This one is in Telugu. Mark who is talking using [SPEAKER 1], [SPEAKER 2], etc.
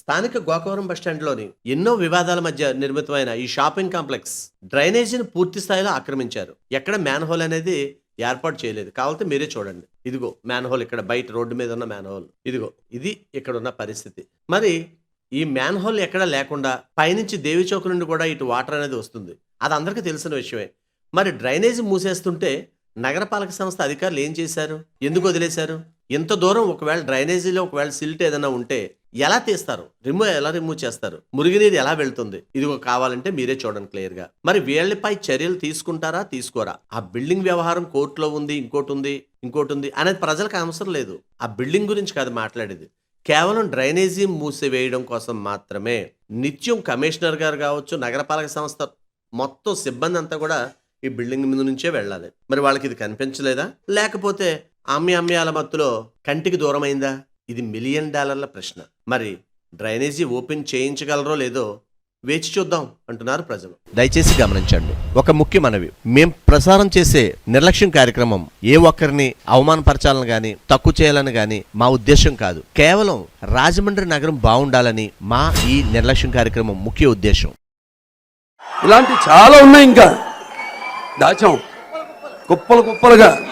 [SPEAKER 1] స్థానిక గోకవరం బస్టాండ్లోని ఎన్నో వివాదాల మధ్య నిర్మితమైన ఈ షాపింగ్ కాంప్లెక్స్ డ్రైనేజీని పూర్తి స్థాయిలో ఆక్రమించారు. ఎక్కడ మ్యాన్హోల్ అనేది ఏర్పాటు చేయలేదు. కావాలంటే మీరే చూడండి. ఇదిగో మ్యాన్హోల్ ఇక్కడ బయట రోడ్డు మీద ఉన్న మ్యాన్హోల్. ఇదిగో ఇది ఇక్కడ ఉన్న పరిస్థితి. మరి ఈ మ్యాన్హోల్ ఎక్కడ లేకుండా పైనుంచి దేవి చౌక్ నుండి కూడా ఇటు వాటర్ అనేది వస్తుంది. అది అందరికీ తెలిసిన విషయమే. మరి డ్రైనేజీ మూసేస్తుంటే నగరపాలక సంస్థ అధికారులు ఏం చేశారు? ఎందుకు వదిలేశారు? ఇంత దూరం ఒకవేళ డ్రైనేజీలో ఒకవేళ సిల్ట్ ఏదైనా ఉంటే ఎలా తీస్తారు? రిమూవ్ ఎలా రిమూవ్ చేస్తారు? మురుగునీరు ఎలా వెళ్తుంది? ఇది కావాలంటే మీరే చూడండి క్లియర్గా మరి వీళ్ళపై చర్యలు తీసుకుంటారా? తీసుకోరా? ఆ బిల్డింగ్ వ్యవహారం కోర్టులో ఉంది ఇంకోటి ఉంది ఇంకోటి ఉంది అనేది ప్రజలకు అవసరం లేదు. ఆ బిల్డింగ్ గురించి కాదు మాట్లాడేది. కేవలం డ్రైనేజీ మూసివేయడం కోసం మాత్రమే నిత్యం కమిషనర్ గారు కావచ్చు నగరపాలక సంస్థ మొత్తం సిబ్బంది అంతా కూడా ఈ బిల్డింగ్ మీద నుంచే వెళ్ళాలి. మరి వాళ్ళకి ఇది కనిపించలేదా? లేకపోతే అమ్మి అమ్యాల మత్తులో కంటికి దూరమైందా? ఇది మిలియన్ డాలర్ల ప్రశ్న. మరి డ్రైనేజీ ఓపెన్ చేయించగలరో లేదో వేచి చూద్దాం అంటున్నారు ప్రజలు. దయచేసి గమనించండి ఒక ముఖ్య మనవి. మేం ప్రసారం చేసే నిర్లక్ష్యం కార్యక్రమం ఏ ఒక్కరిని అవమానపరచాలని గాని తక్కువ చేయాలని గాని మా ఉద్దేశం కాదు. కేవలం రాజమండ్రి నగరం బాగుండాలని మా ఈ నిర్లక్ష్యం కార్యక్రమం ముఖ్య ఉద్దేశం.
[SPEAKER 2] ఇలాంటి చాలా ఉన్నాయి ఇంకా. దాచాం. కుప్పలు కుప్పలుగా.